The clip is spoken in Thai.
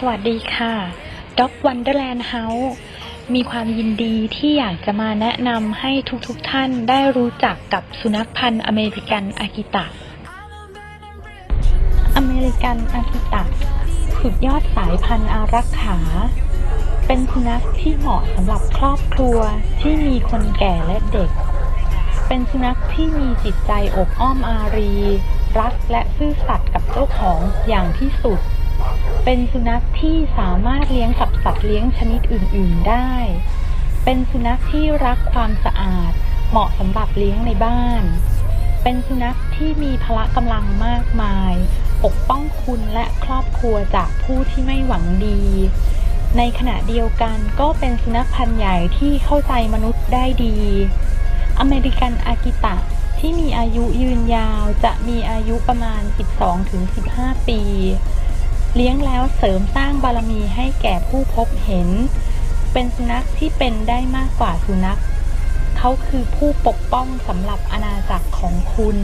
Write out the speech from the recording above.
สวัสดีค่ะ Dog Wonderland House มีความยินดีที่อยากจะมาแนะนำให้ทุกๆทท่านได้รู้จักกับสุนัขพันธุ์อเมริกันอากิตะ อเมริกันอากิตะสุดยอดสายพันธุ์อารักขา เป็นสุนัขที่เหมาะสำหรับครอบครัวที่มีคนแก่และเด็ก เป็นสุนัขที่มีจิตใจอบอ้อมอารี รักและซื่อสัตย์กับเจ้าของอย่างที่สุด เป็นสุนัขที่สามารถเลี้ยงกับสัตว์เลี้ยงชนิดอื่น ๆ ได้ เป็นสุนัขที่รักความสะอาด เหมาะสำหรับเลี้ยงในบ้าน เป็นสุนัขที่มีพละกำลังมากมาย ปกป้องคุณและครอบครัวจากผู้ที่ไม่หวังดี ในขณะเดียวกันก็เป็นสุนัขพันธุ์ใหญ่ที่เข้าใจมนุษย์ได้ดี อเมริกันอากิตะที่มีอายุยืนยาวจะมีอายุประมาณ 12-15 ปี เลี้ยงแล้วเสริมสร้างบารมีให้แก่ผู้พบเห็น เป็นสุนัขที่เป็นได้มากกว่าสุนัข เขาคือผู้ปกป้องสำหรับอาณาจักรของคุณ